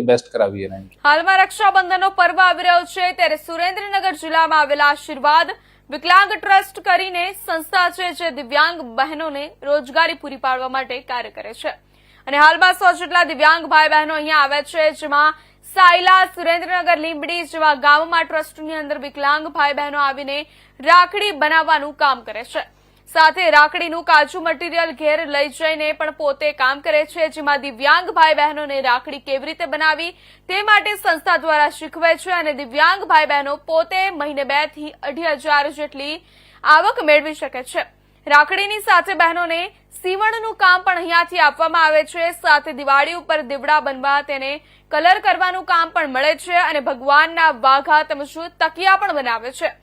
એ best કરાવીએ હાલમાં રક્ષાબંધનનો પર્વ આવી રહ્યો છે, ત્યારે સુરેન્દ્રનગર જિલ્લામાં આવેલા આશીર્વાદ વિકલાંગ ટ્રસ્ટ કરીને સંસ્થા છે જે દિવ્યાંગ બહેનોને રોજગારી પૂરી પાડવા માટે કાર્ય કરે છે. અને હાલમાં સો જેટલા દિવ્યાંગ ભાઈ બહેનો અહીંયા આવે છે, જેમાં સાયલા, સુરેન્દ્રનગર, લીંબડી જેવા ગામમાં ટ્રસ્ટની અંદર વિકલાંગ ભાઈ બહેનો આવીને રાખડી બનાવવાનું કામ કરે છે. સાથે રાખડીનું કાચું મટીરીયલ ઘેર લઈ જઈને પણ પોતે કામ કરે છે, જેમાં દિવ્યાંગ ભાઈ બહેનોને રાખડી કેવી રીતે બનાવી તે માટે સંસ્થા દ્વારા શીખવે છે અને દિવ્યાંગ ભાઈ બહેનો પોતે મહિને બેથી અઢી હજાર જેટલી આવક મેળવી શકે છે. રાખડીની સાથે બહેનોને સીવણનું કામ પણ અહીંયાથી આપવામાં આવે છે, સાથે દિવાળી ઉપર દીવડા બનવા તેને કલર કરવાનું કામ પણ મળે છે અને ભગવાનના વાઘા તેમજ તકિયા પણ બનાવે છે.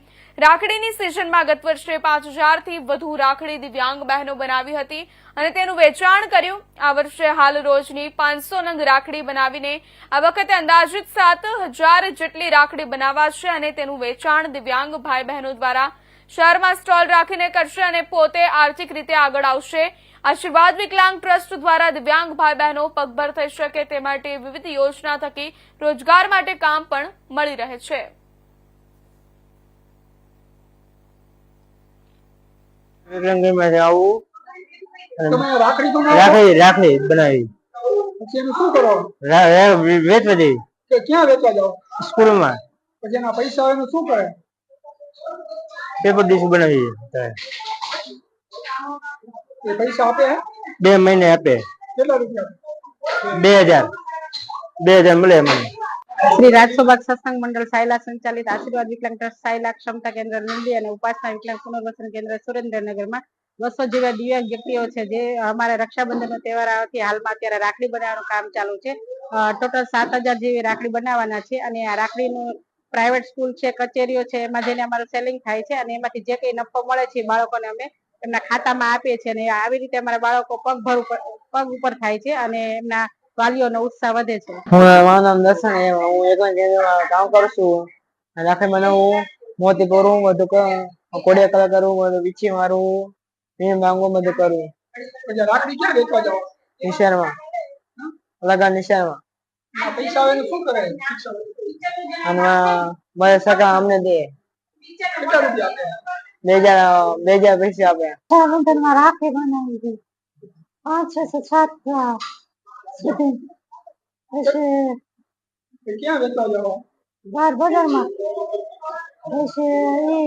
રાખડીની સિઝનમાં ગત વર્ષે પાંચ હજારથી વધુ રાખડી દિવ્યાંગ બહેનો બનાવી હતી અને તેનું વેચાણ કર્યું. આ વર્ષે હાલ રોજની પાંચસો નંગ રાખડી બનાવીને આ વખતે અંદાજિત સાત હજાર જેટલી રાખડી બનાવાશે અને તેનું વેચાણ દિવ્યાંગ ભાઈ બહેનો દ્વારા શહેરમાં સ્ટોલ રાખીને કરશે અને પોતે આર્થિક રીતે આગળ આવશે. આશીર્વાદ વિકલાંગ ટ્રસ્ટ દ્વારા દિવ્યાંગ ભાઈ બહેનો પગભર થઈ શકે તે માટે વિવિધ યોજના થકી રોજગાર માટે કામ પણ મળી રહે છે. આવું. રાખડી રાખડી રાખડી બનાવી. પછી એનું શું કરો? રા- રા- વેચવા જઈ ક્યાં વેચવા જાઓ? સ્કૂલમાં. પછી એના પૈસા આવે શું કરે? પેપર ડીશ બનાવી એ પૈસા આપે બે મહિને આપે. કેટલા રૂપિયા? બે હજાર. બે હજાર મળે મને શ્રી રાજસોબાગ સત્સંગ મંડળ સાયલા સંચાલિત આશીર્વાદ વિકલાંગ ટ્રસ્ટ સાયલા ક્ષમતા કેન્દ્ર લીંબડી અને ઉપાસના વિકલાંગ પુનર્વસન કેન્દ્ર સુરેન્દ્રનગરમાં બસો જેવા દિવ્યાંગ વ્યક્તિઓ છે જે અમારા રક્ષાબંધનનો તહેવાર આવવાથી હાલમાં અત્યારે રાખડી બનાવવાનું કામ ચાલુ છે. ટોટલ સાત હજાર જેવી રાખડી બનાવવાના છે અને આ રાખડીનું પ્રાઇવેટ સ્કૂલ છે, કચેરીઓ છે, એમાં જઈને અમારું સેલિંગ થાય છે અને એમાંથી જે કઈ નફો મળે છે બાળકોને અમે એમના ખાતામાં આપીએ છીએ અને આવી રીતે અમારા બાળકો પગભર ઉપર, પગ ઉપર થાય છે અને એમના વાલીઓનો ઉત્સાહ વધે છે. હું મારું નામ દર્શન હું એક કામ કરું છું મને મોતી પૂરું બધું કરું કોડિયા કલર કરું બધું વીછી મારું મીણ માંગુ બધું કરું. રાખડી ક્યાં વેચવા જાઓ? નિશાળમાં. લગા નિશાળમાં. પૈસા આવે શું કરે? અને મારા સગા અમને દે. બે હજાર બે હજાર પૈસા આપે. રક્ષાબંધનમાં રાખડી બનાવી પાંચ છસો સાત પછી ક્યાં વેચવા જાઓ બાર બજારમાં. પછી એ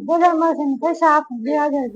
બજારમાં પૈસા આપે બે હજાર